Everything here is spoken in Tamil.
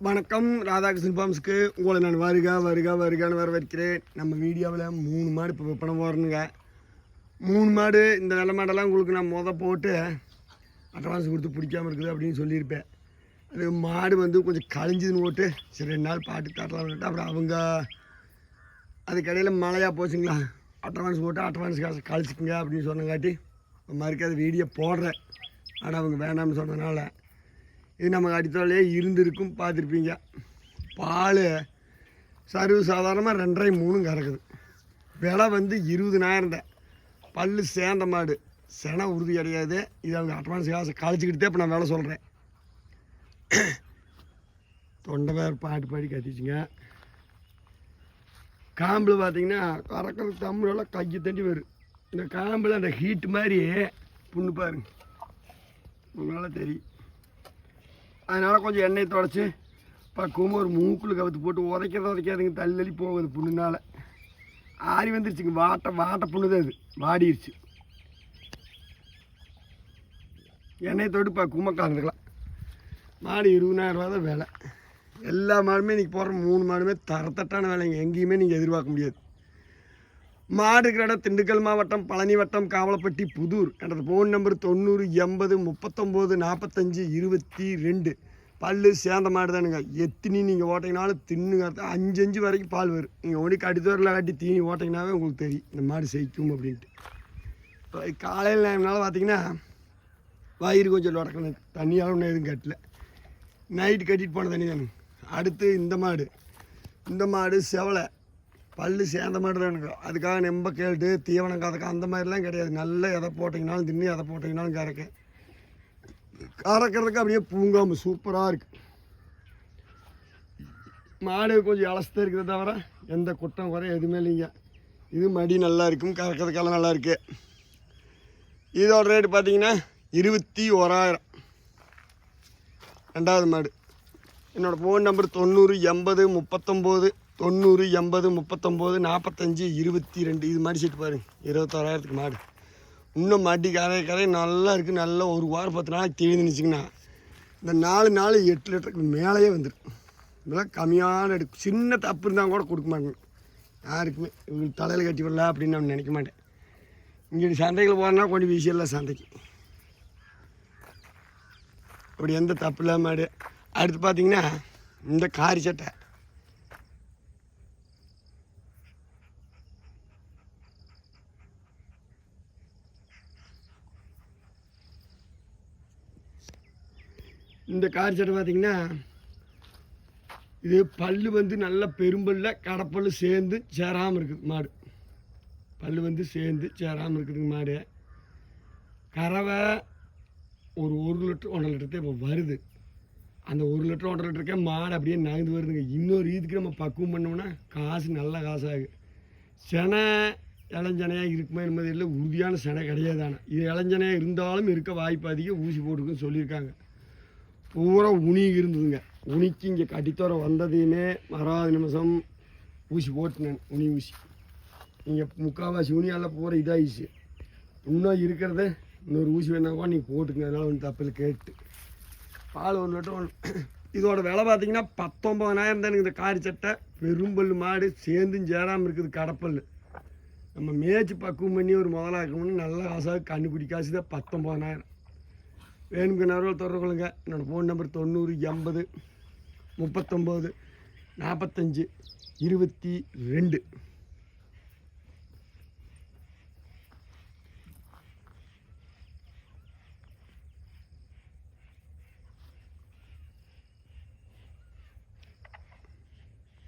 வணக்கம் ராதாகிருஷ்ணன் ஃபார்ம்ஸ்க்கு உங்களை நான் வருக வருக வருகான்னு வரவேற்கிறேன். நம்ம வீடியோவில் மூணு மாடு இப்போ விற்பனை போகிறனுங்க மூணு மாடு இந்த நல்ல மாடெல்லாம் உங்களுக்கு நான் மொதல் போட்டு அட்வான்ஸ் கொடுத்து பிடிக்காம இருக்குது அப்படின்னு சொல்லியிருப்பேன். அது மாடு வந்து கொஞ்சம் கழிஞ்சதுன்னு போட்டு சரி ரெண்டு நாள் பாட்டு தரலாம்னுட்டு அப்புறம் அவங்க அதுக்கடையில் மழையாக போச்சுங்களா? அட்வான்ஸ் போட்டு அட்வான்ஸ் காசு கழிச்சிக்கங்க அப்படின்னு சொன்னங்காட்டி மறுக்க அது வீடியோ போடுறேன். ஆனால் அவங்க வேண்டாம்னு சொன்னதுனால இது நமக்கு அடித்தாலே இருந்திருக்கும் பார்த்துருப்பீங்க. பால் சர்வ சாதாரணமாக ரெண்டரை மூணும் கறக்குது. விலை வந்து இருபதுனாயிரம் தான். பல்லு சேர்ந்த மாடு. செனை உறுதி கிடையாது. இது அவங்க அட்வான்ஸ் காசு கழிச்சிக்கிட்டே இப்போ நான் வேலை சொல்கிறேன் தொண்டை வேறு பாட்டு பாடி கத்திச்சுங்க. காம்பில் பார்த்தீங்கன்னா கறக்கிற தமிழெல்லாம் கையை தண்டி வரும் இந்த காம்பில் அந்த ஹீட் மாதிரி புண்ணு பாருங்க. உங்களால் தெரியும். அதனால் கொஞ்சம் எண்ணெய் தொடச்சி பக்குவமாக ஒரு மூக்கில் கவுத்து போட்டு உதைக்கிறத உதைக்காதுங்க தள்ளி தள்ளி போகுது புண்ணுனால. ஆறி வந்துருச்சுங்க வாட்டை வாட்டை புண்ணுது அது வாடிருச்சு. எண்ணெய் தொட்டு பக்குவமாக கலந்துக்கலாம். மாடு இருபதாயிரம் ரூபா தான் விலை. எல்லா மாடுமே இன்றைக்கி போடுற மூணு மாடுமே தரத்தட்டான விலைங்க எங்கேயுமே நீங்கள் எதிர்பார்க்க முடியாது. மாடு இருக்கிற இடம் திண்டுக்கல் மாவட்டம் பழனி வட்டம் காவலப்பட்டி புதூர். எனது ஃபோன் நம்பர் தொண்ணூறு எண்பது முப்பத்தொம்போது நாற்பத்தஞ்சு இருபத்தி ரெண்டு. பல்லு சேர்ந்த மாடு தானுங்க எத்தினி நீங்கள் ஓட்டிங்கனாலும் தின்னுங்க. அஞ்சு அஞ்சு வரைக்கும் பால் வரும். நீங்கள் ஓடி கடித்தோரில் கட்டி தீனி ஓட்டிங்கனாவே உங்களுக்கு தெரியும். இந்த மாடு செய்க்கும் அப்படின்ட்டு. இப்போ காலையில் நேரம்னால பார்த்தீங்கன்னா வயிறு கொஞ்சம் உடக்கணும் தண்ணியால் ஒன்றும் எதுவும் கட்டல. நைட்டு கட்டிட்டு போன தண்ணி தானுங்க அடுத்து இந்த மாடு. இந்த மாடு செவலை. பல்லு சேர்ந்த மாதிரி எனக்கு. அதுக்காக நம்ப கேட்டு தீவனம் கதக்க அந்த மாதிரிலாம் கிடையாது. நல்ல எதை போட்டிங்கனாலும் தின்னி எதை போட்டிங்கனாலும் கறக்க கறக்கிறதுக்கு அப்படியே பூங்காம சூப்பராக இருக்குது மாடு கொஞ்சம் இலசத்தான் இருக்கிறத தவிர எந்த குட்டம் குறை எதுவுமே இல்லைங்க. இது மடி நல்லா இருக்கும். கறக்கிறதுக்கெல்லாம் நல்லா இருக்கு. இதோட ரேட்டு பார்த்தீங்கன்னா இருபத்தி ஓராயிரம். ரெண்டாவது மாடு. என்னோடய ஃபோன் நம்பர் தொண்ணூறு எண்பது முப்பத்தொம்போது தொண்ணூறு எண்பது முப்பத்தொம்போது நாற்பத்தஞ்சு இருபத்தி ரெண்டு இது மாதிரி சீட்டு பாருங்க. இருபத்தோராயிரத்துக்கு மாடு. இன்னும் மாட்டி கரை கரை நல்லா இருக்குது நல்லா ஒரு வாரம் பத்து நாளைக்கு தீர்ந்துச்சுங்கன்னா இந்த நாலு நாள் எட்டு லிட்டருக்கு மேலேயே வந்துடும் இதெல்லாம் கம்மியான எடுக்கும் சின்ன தப்பு இருந்தால் கூட கொடுக்க மாட்டேன் யாருக்குமே. இவங்களுக்கு தலையில் கட்டி விடல அப்படின்னு நான் நினைக்க மாட்டேன். இங்கே சந்தைகள் போனால் கொஞ்சம் வீசிடலாம் சந்தைக்கு. அப்படி எந்த தப்பு இல்லாமல் மாடு. அடுத்து பார்த்தீங்கன்னா இந்த காரி சட்டை. இந்த கார் சட்டை பார்த்தீங்கன்னா இது பல் வந்து நல்ல பெரும்பல்ல கடப்பல் சேர்ந்து சேராமல் இருக்குது மாடு. பல் வந்து சேர்ந்து சேராமல் இருக்குதுங்க மாடு. கறவை ஒரு ஒரு லிட்டர் ஒன்றரை லிட்டர் இப்போ வருது. அந்த ஒரு லிட்டர் ஒன்றரை லிட்டருக்கே மாடு அப்படியே நகர்ந்து வருதுங்க. இன்னொரு இதுக்கு நம்ம பக்குவம் பண்ணோம்னா காசு நல்ல காசாகு செனை இளஞ்சனையாக இருக்குமே என்பதில் இல்லை உறுதியான செனை கிடையாது ஆனால் இது இளஞ்சனையாக இருந்தாலும் இருக்க வாய்ப்பு அதிகம். ஊசி போட்டுருக்குன்னு சொல்லியிருக்காங்க. பூரா உனி இருந்ததுங்க. உனிக்கு இங்கே கட்டித்தோர வந்ததையுமே மறாவது நிமிஷம் ஊசி போட்டுனேன் உனி ஊசி. இங்கே முக்கால்வாசி உனியால் பூரா இதாகிடுச்சு இன்னும் இருக்கிறத இன்னொரு ஊசி வேணா கூட நீங்கள் போட்டுங்க அதனால் ஒன்று தப்பில் கேட்டு. பால் ஒரு லிட்டர் ஒன்று இதோட விலை பார்த்தீங்கன்னா பத்தொம்பதனாயிரம் தான் இந்த காரி சட்டை. பெரும்பல் மாடு சேர்ந்தும் சேராமல் இருக்குது கடப்பல் நம்ம மேய்ச்சி பக்குவம் பண்ணி ஒரு முதலாக்கணும்னு நல்ல காசாக கண்டுபிடி காசு தான் பத்தொம்பதனாயிரம் வேணுங்க நேரம் தொடர்புகளுங்க என்னோடய ஃபோன் நம்பர் தொண்ணூறு எண்பது முப்பத்தொம்போது நாற்பத்தஞ்சு இருபத்தி ரெண்டு.